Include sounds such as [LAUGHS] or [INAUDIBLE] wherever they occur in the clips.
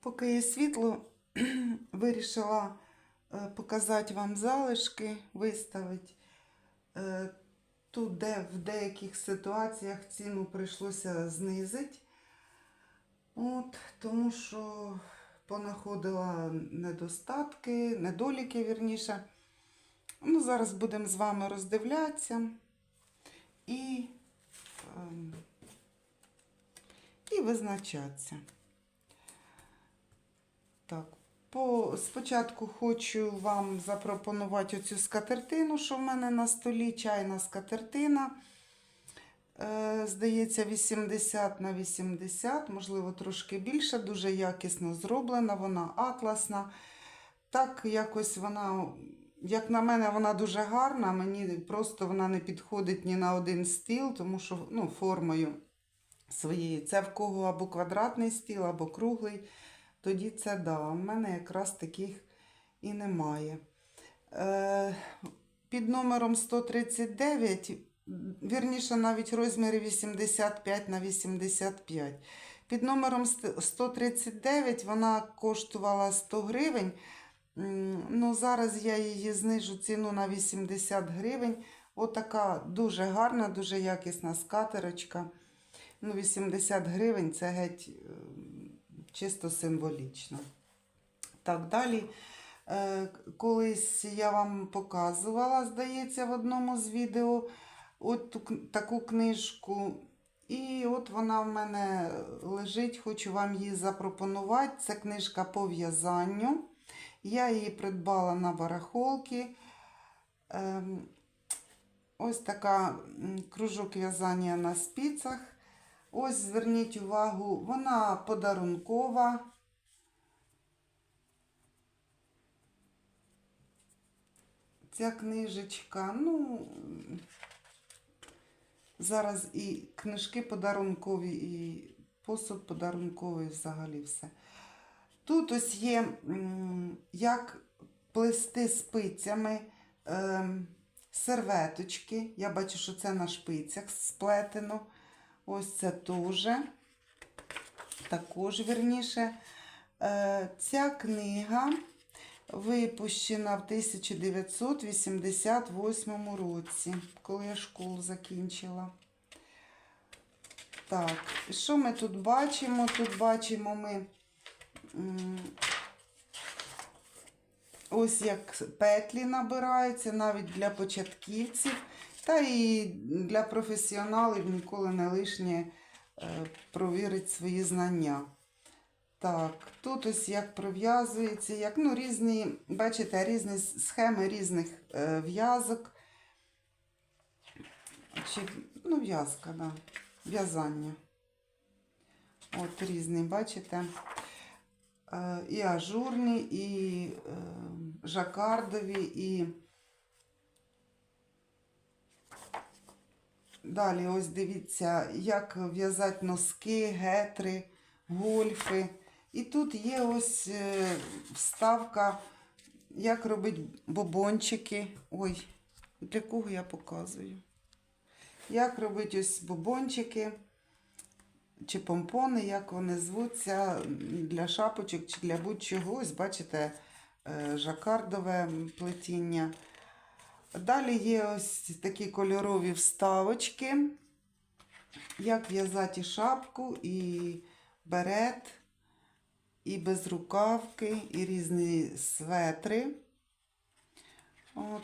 Поки є світло, [CLEARS THROAT] вирішила е, показати вам залишки, виставити. Е, Тут, де в деяких ситуаціях ціну прийшлося знизити. От, тому що понаходила недостатки, недоліки, вірніше. Ну, зараз будемо з вами роздивлятися і, ем, і визначатися. По, спочатку хочу вам запропонувати оцю скатертину, що в мене на столі, чайна скатертина. Е, здається, 80 на 80, можливо, трошки більше, дуже якісно зроблена, вона атласна. Так, якось вона, як на мене, вона дуже гарна. Мені просто вона не підходить ні на один стіл, тому що ну, формою своєю. Це в кого або квадратний стіл, або круглий. Тоді це да. У мене якраз таких і немає. Е, під номером 139, вірніше, навіть розміри 85 на 85. Під номером 139 вона коштувала 100 гривень. Ну, зараз я її знижу ціну на 80 гривень. Отака дуже гарна, дуже якісна скатерочка. Ну, 80 гривень це геть е, чисто символічно. Так, далі. Е, Колись я вам показувала, здається, в одному з відео от таку книжку. І от вона в мене лежить, хочу вам її запропонувати. Це книжка по в'язанню. Я її придбала на барахолки. Ем, Ось така кружок в'язання на спицях. Ось зверніть увагу, вона подарункова. Ця книжечка, ну, зараз і книжки подарункові, і посуд подарунковий взагалі все. Тут ось є, як плести спицями ем, серветочки. Я бачу, що це на шпицях сплетено. Ось це теж. Також вірніше. Е, Ця книга випущена в 1988 році, коли я школу закінчила. Так, що ми тут бачимо? Тут бачимо ми ось як петлі набираються навіть для початківців, та і для професіоналів ніколи не лишнє е, провірить свої знання. Так, тут ось як пров'язується, як ну, різні, бачите, різні схеми різних е, в'язок. Чи, ну, в'язка, да. В'язання. От різні, бачите. Е, і ажурні, і е, жакардові, і далі ось дивіться, як в'язати носки, гетри, гольфи. І тут є ось е, вставка, як робити бобончики. Ой, для кого я показую? Як робити ось бобончики чи помпони, як вони звуться для шапочок чи для будь-чого. Ось бачите, е, жакардове плетіння. Далі є ось такі кольорові вставочки, як в'язати шапку, і берет, і безрукавки, і різні светри. От.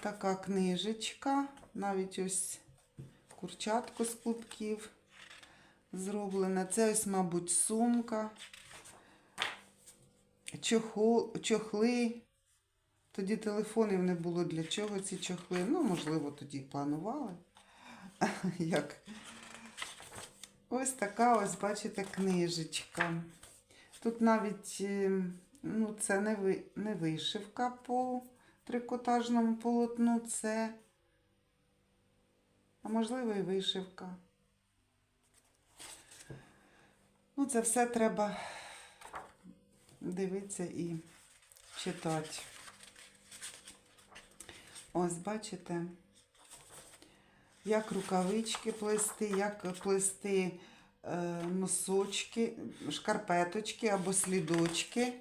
Така книжечка, навіть ось курчатку з клубків зроблена. Це ось, мабуть, сумка, чохли. Тоді телефонів не було для чого ці чохли. Ну, можливо, тоді планували. [LAUGHS] Як? Ось така, ось, бачите, книжечка. Тут навіть е, ну, це не, не вишивка по трикотажному полотну, це, а можливо, і вишивка. Ну, це все треба дивитися і читати. Ось, бачите, як рукавички плести, як плести е, носочки, шкарпеточки або слідочки.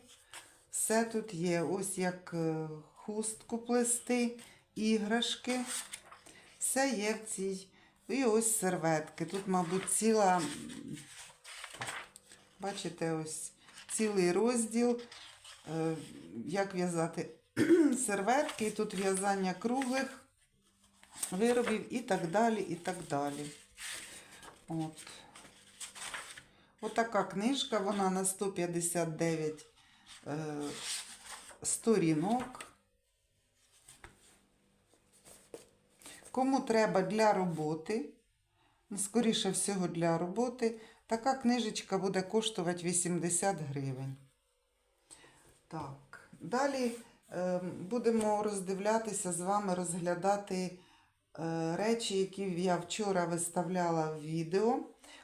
Все тут є. Ось як е, хустку плести, іграшки. Все є в цій. І ось серветки. Тут, мабуть, ціла, бачите, ось цілий розділ, е, як в'язати [CLEARS THROAT] серветки. Тут в'язання круглих виробів і так далі, і так далі. От. Отака книжка, вона на 159 е, сторінок. Кому треба для роботи, ну, скоріше всього для роботи, така книжечка буде коштувати 80 гривень. Так, далі будемо роздивлятися з вами, розглядати е, речі, які я вчора виставляла в відео.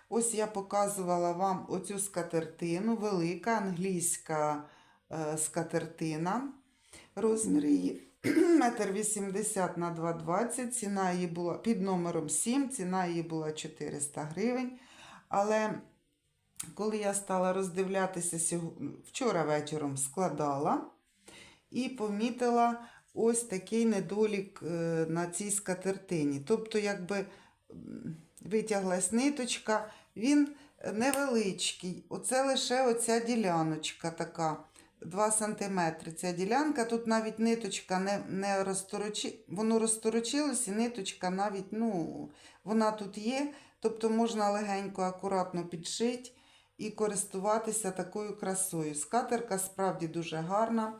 Ось я показувала вам оцю скатертину, велика англійська е, скатертина. Розмір її [CLEARS THROAT] метр вісімдесят на 2,20. Ціна її була під номером 7, ціна її була 400 гривень. Але коли я стала роздивлятися вчора вечором складала і помітила ось такий недолік е, на цій скатертині. Тобто, якби витяглась ниточка, він невеличкий. Оце лише оця діляночка така. 2 см ця ділянка. Тут навіть ниточка не, не розторочи, воно розторочилось, і ниточка навіть, ну, вона тут є. Тобто можна легенько, акуратно підшити і користуватися такою красою. Скатерка справді дуже гарна.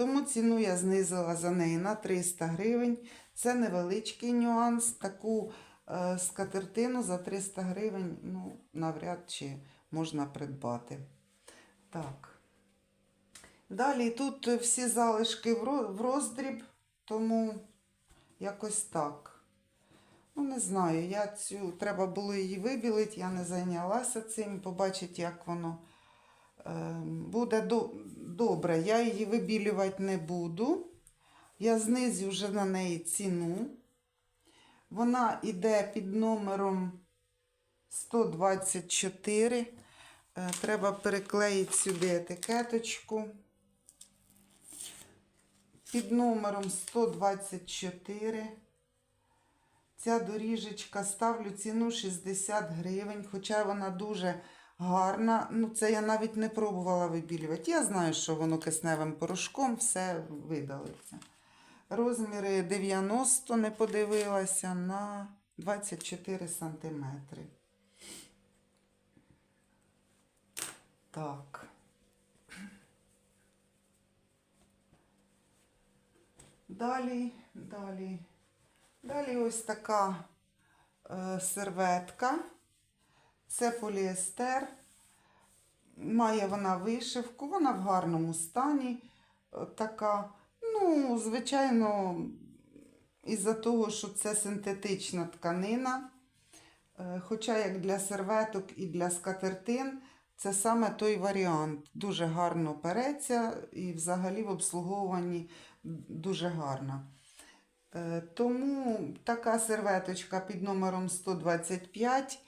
Тому ціну я знизила за неї на 300 гривень. Це невеличкий нюанс. Таку е, скатертину за 300 гривень ну, навряд чи можна придбати. Так. Далі тут всі залишки в роздріб, тому якось так. Ну, не знаю, я цю треба було її вибілити, я не зайнялася цим, побачити, як воно буде до, добре. Я її вибілювати не буду. Я знизю вже на неї ціну. Вона йде під номером 124. Е, Треба переклеїти сюди етикеточку. Під номером 124. Ця доріжечка ставлю ціну 60 гривень, хоча вона дуже гарна. Ну, це я навіть не пробувала вибілювати. Я знаю, що воно кисневим порошком все видалиться. Розміри 90 не подивилася на 24 сантиметри. Так. Далі, далі. Далі ось така е, серветка. Це поліестер. Має вона вишивку, вона в гарному стані. Е, така, ну, звичайно, із-за того, що це синтетична тканина. Е, Хоча як для серветок і для скатертин, це саме той варіант. Дуже гарно переться і взагалі в обслуговуванні дуже гарна. Е, Тому така серветочка під номером 125,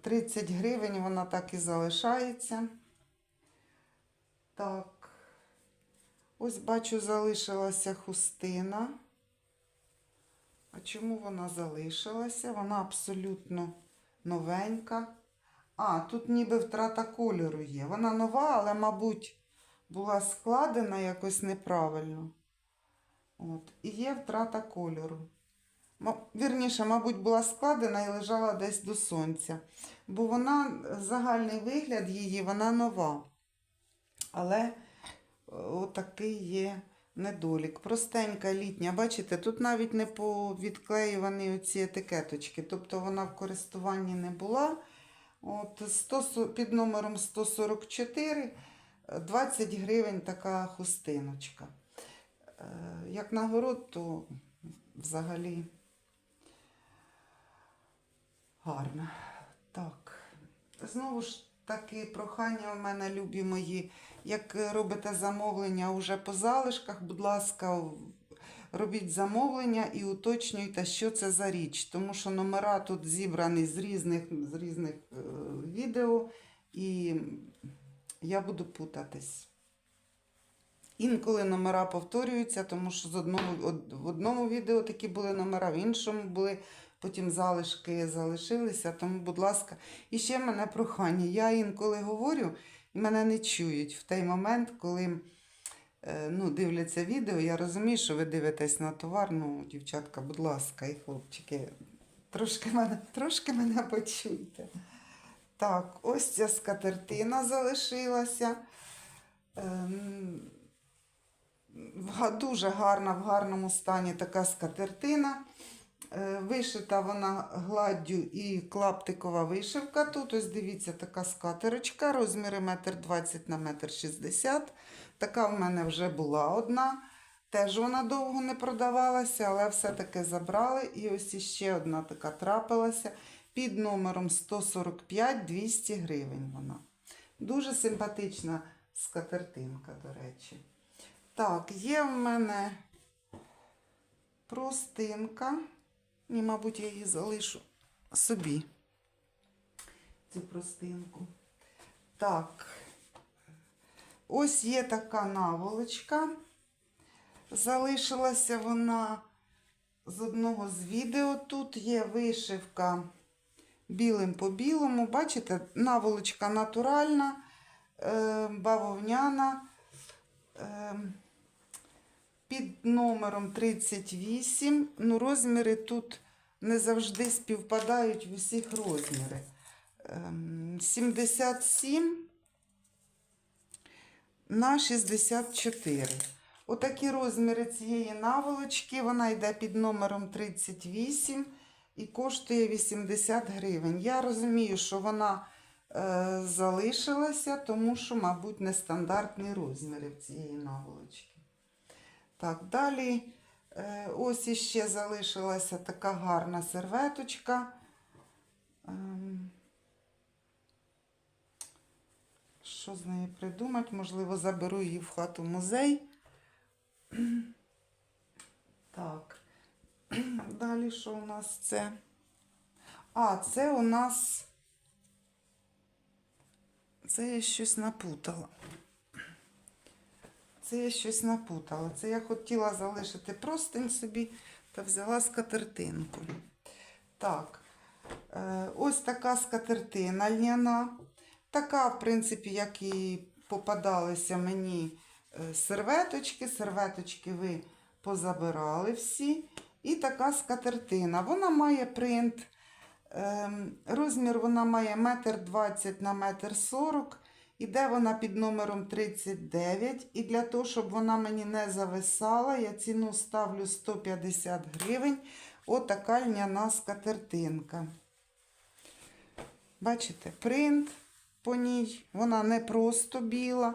30 гривень, вона так і залишається. Так. Ось бачу, залишилася хустина. А чому вона залишилася? Вона абсолютно новенька. А, тут ніби втрата кольору є. Вона нова, але, мабуть, була складена якось неправильно. От. І є втрата кольору. Вірніше, мабуть, була складена і лежала десь до сонця. Бо вона, загальний вигляд її, вона нова. Але е, отакий є недолік. Простенька літня. Бачите, тут навіть не повідклеювані оці етикеточки. Тобто вона в користуванні не була. От 100, під номером 144 е, 20 гривень така хустиночка. Е, Як нагород, то взагалі гарно. Так. Знову ж таки, прохання у мене, любі мої. Як робите замовлення уже по залишках, будь ласка, робіть замовлення і уточнюйте, що це за річ. Тому що номера тут зібрані з різних, з різних е, відео, і я буду путатись. Інколи номера повторюються, тому що з одного, од- в одному відео такі були номера, в іншому були потім залишки залишилися. Тому, будь ласка, і ще в мене прохання. Я інколи говорю, і мене не чують в той момент, коли е, ну, дивляться відео. Я розумію, що ви дивитесь на товар. Ну, дівчатка, будь ласка, і хлопчики, трошки мене, трошки мене почуйте. Так, ось ця скатертина залишилася. Ем, Дуже гарна, в гарному стані така скатертина. Е, Вишита вона гладдю і клаптикова вишивка. Тут ось дивіться, така скатерочка, розміри 1,20 на 1,60 м. Така в мене вже була одна. Теж вона довго не продавалася, але все-таки забрали. І ось іще одна така трапилася під номером 145 200 гривень вона. Дуже симпатична скатертинка, до речі. Так, є в мене простинка. Ні, мабуть, я її залишу собі. Цю простинку. Так. Ось є така наволочка. Залишилася вона з одного з відео. Тут є вишивка білим по білому. Бачите, наволочка натуральна, е, бавовняна. Під номером 38. Ну, розміри тут не завжди співпадають в усіх розміри. Ем, 77 на 64. Отакі розміри цієї наволочки. Вона йде під номером 38 і коштує 80 гривень. Я розумію, що вона е, залишилася, тому що, мабуть, нестандартні розміри в цієї наволочки. Так, далі е, ось іще залишилася така гарна серветочка. Ем, Що з нею придумати? Можливо, заберу її в хату музей. Так. Далі що у нас це? А, це у нас. Це я щось напутала. Це я щось напутала. Це я хотіла залишити простень собі та взяла скатертинку. Так, е, ось така скатертина льняна. Така, в принципі, як і попадалися мені е, серветочки. Серветочки ви позабирали всі. І така скатертина. Вона має принт. ем, Розмір вона має 1,20 на 1,40 м. Іде вона під номером 39. І для того, щоб вона мені не зависала, я ціну ставлю 150 гривень. Отака льняна скатертинка. Бачите, принт по ній. Вона не просто біла,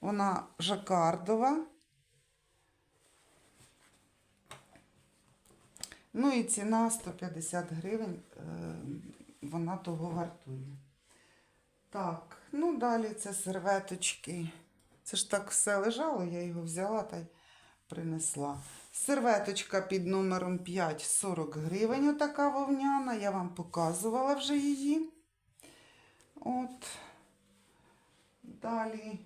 вона жакардова. Ну і ціна 150 гривень, е, вона того вартує. Так, ну далі це серветочки. Це ж так все лежало, я його взяла та й принесла. Серветочка під номером 5 40 гривень, отака вовняна. Я вам показувала вже її. От. Далі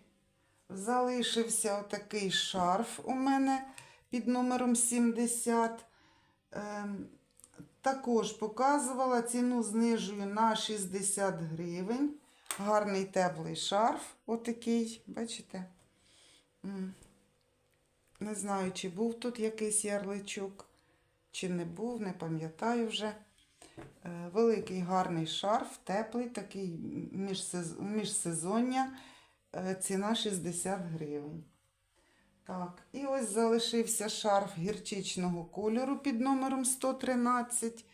залишився отакий шарф у мене під номером 70. Ем, також показувала ціну знижую на 60 гривень. Гарний теплий шарф, отакий, бачите? Не знаю, чи був тут якийсь ярличок, чи не був, не пам'ятаю вже. Е, Великий гарний шарф, теплий, такий міжсезоння. Е, Ціна 60 гривень. Так, і ось залишився шарф гірчичного кольору під номером 113.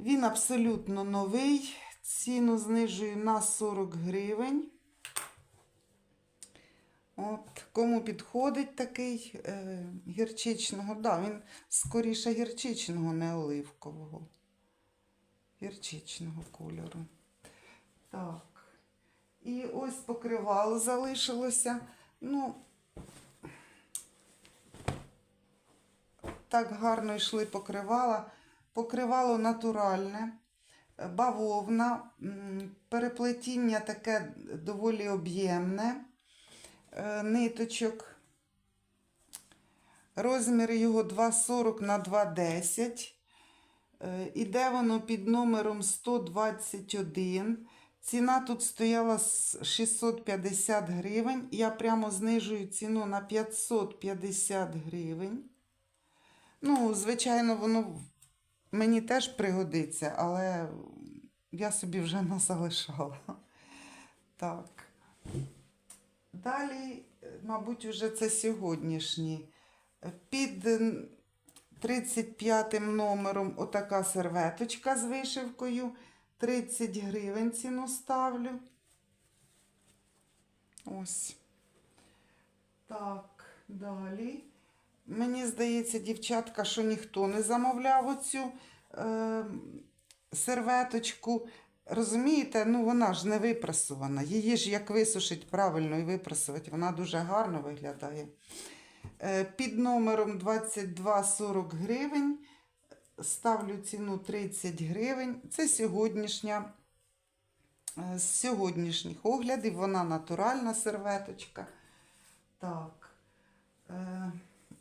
Він абсолютно новий. Ціну знижую на 40 гривень. От, кому підходить такий е, гірчичного, да, він скоріше гірчичного, не оливкового. Гірчичного кольору. Так. І ось покривало залишилося. Ну, так гарно йшли покривала. Покривало натуральне, бавовна, переплетіння таке доволі об'ємне, е, ниточок. Розмір його 2,40 на 2,10. Е, Іде воно під номером 121. Ціна тут стояла з 650 гривень. Я прямо знижую ціну на 550 гривень. Ну, звичайно, воно мені теж пригодиться, але я собі вже [LAUGHS] не залишала. Так. Далі, мабуть, уже це сьогоднішній. Під е, 35 номером отака серветочка з вишивкою. 30 гривень ціну ставлю. Ось. Так, далі. Мені здається, дівчатка, що ніхто не замовляв оцю е, серветочку. Розумієте, ну вона ж не випрасувана. Її ж як висушить правильно і випрасувати, вона дуже гарно виглядає. Е, Під номером 22,40 гривень. Ставлю ціну 30 гривень. Це сьогоднішня, е, з сьогоднішніх оглядів. Вона натуральна серветочка. Так. Е,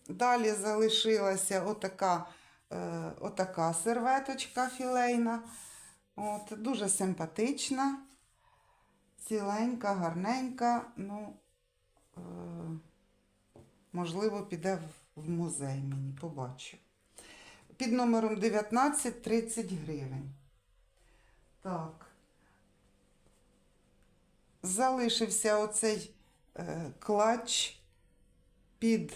Далі залишилася отака, е, отака серветочка філейна. От, дуже симпатична, ціленька, гарненька. Ну, е, можливо, піде в- музей мені, побачу. Під номером 19 30 гривень. Так. Залишився оцей е, клач під.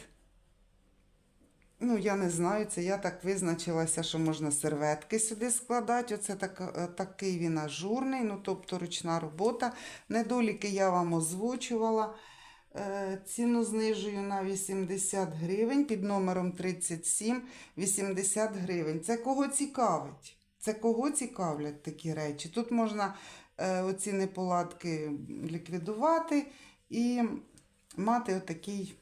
Ну, я не знаю, це я так визначилася, що можна серветки сюди складати. Оце так, е, такий він ажурний, ну тобто ручна робота. Недоліки я вам озвучувала. Е, Ціну знижую на 80 гривень під номером 37 80 гривень. Це кого цікавить? Це кого цікавлять такі речі? Тут можна е, оці неполадки ліквідувати і мати отакий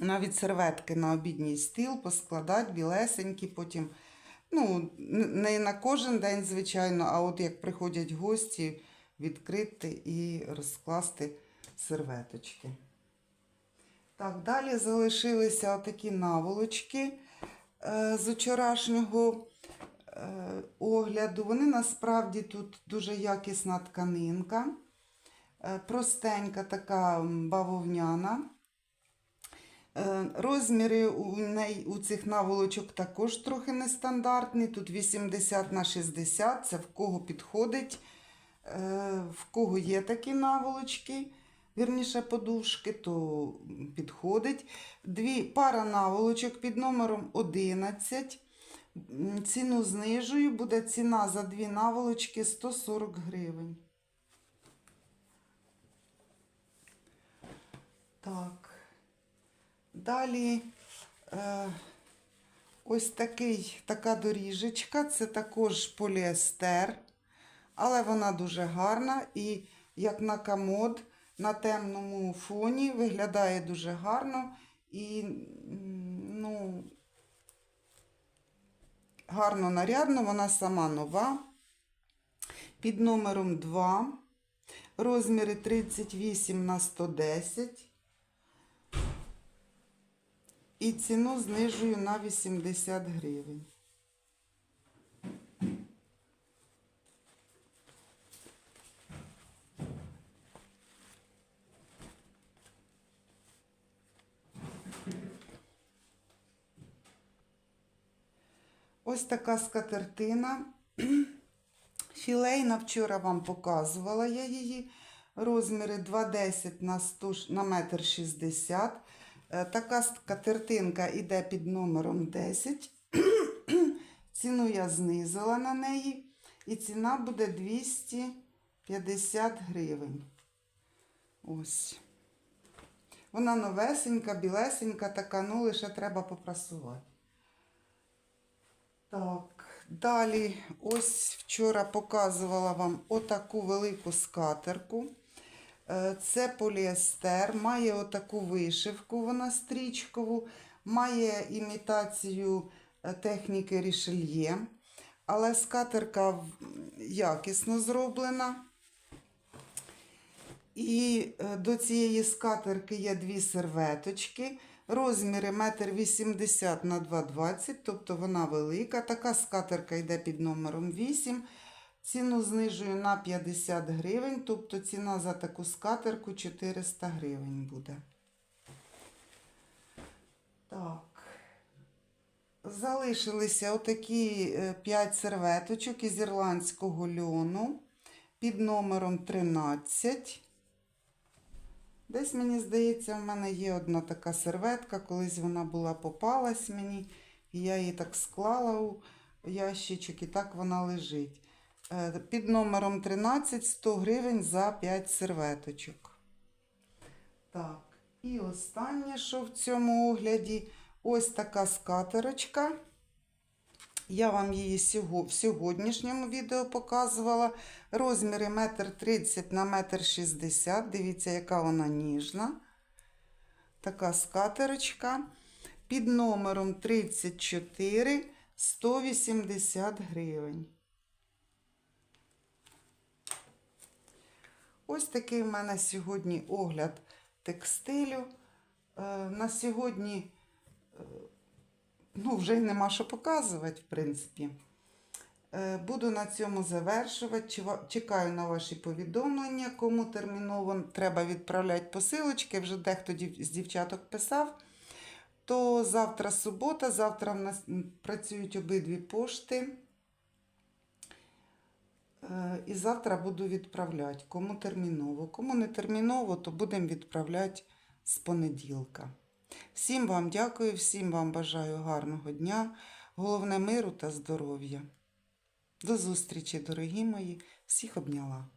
навіть серветки на обідній стіл, поскладати білесенькі, потім. Ну, не на кожен день, звичайно, а от як приходять гості, відкрити і розкласти серветочки. Так, далі залишилися отакі наволочки е, з вчорашнього е, огляду. Вони насправді тут дуже якісна тканинка, е, простенька така бавовняна. Е, Розміри у, неї, у цих наволочок також трохи нестандартні. Тут 80 на 60, це в кого підходить, е, в кого є такі наволочки, вірніше подушки, то підходить. Дві пара наволочок під номером 11. Ціну знижую, буде ціна за дві наволочки 140 гривень. Так. Далі е, ось такий, така доріжечка, це також поліестер, але вона дуже гарна і як на комод на темному фоні виглядає дуже гарно і ну, гарно нарядно, вона сама нова. Під номером 2, розміри 38 на 110. І ціну знижую на 80 гривень. Ось така скатертина. [CLEARS THROAT] Філейна вчора вам показувала я її. Розміри 2,10 на 100 на метр 60. Е, Така скатертинка йде під номером 10. [CLEARS THROAT] Ціну я знизила на неї. І ціна буде 250 гривень. Ось. Вона новесенька, білесенька, така, ну лише треба попрасувати. Так, далі, ось вчора показувала вам отаку велику скатерку. Е, Це поліестер, має отаку вишивку, вона стрічкову. Має імітацію е, техніки рішельє, але скатерка якісно зроблена. І е, до цієї скатерки є дві серветочки. Розміри 1,80 м на 2,20 тобто вона велика. Така скатерка йде під номером 8. Ціну знижую на 50 гривень, тобто ціна за таку скатерку 400 гривень буде. Так. Залишилися отакі 5 серветочок із ірландського льону під номером 13. Десь, мені здається, в мене є одна така серветка, колись вона була попалась мені, і я її так склала у ящичок, і так вона лежить. Е, Під номером 13 100 гривень за 5 серветочок. Так, і останнє, що в цьому огляді, ось така скатерочка. Я вам її в сьогоднішньому відео показувала. Розміри 1,30 на 1,60 м. Дивіться, яка вона ніжна. Така скатерочка. Під номером 34 180 гривень. Ось такий в мене сьогодні огляд текстилю. Е, На сьогодні е, ну, вже й нема що показувати, в принципі. Е, Буду на цьому завершувати. Чекаю на ваші повідомлення. Кому терміново треба відправляти посилочки, вже дехто з дівчаток писав. То завтра субота, завтра в нас працюють обидві пошти. Е, І завтра буду відправляти. Кому терміново. Кому не терміново, то будемо відправляти з понеділка. Всім вам дякую, всім вам бажаю гарного дня. Головне миру та здоров'я. До зустрічі, дорогі мої. Всіх обняла.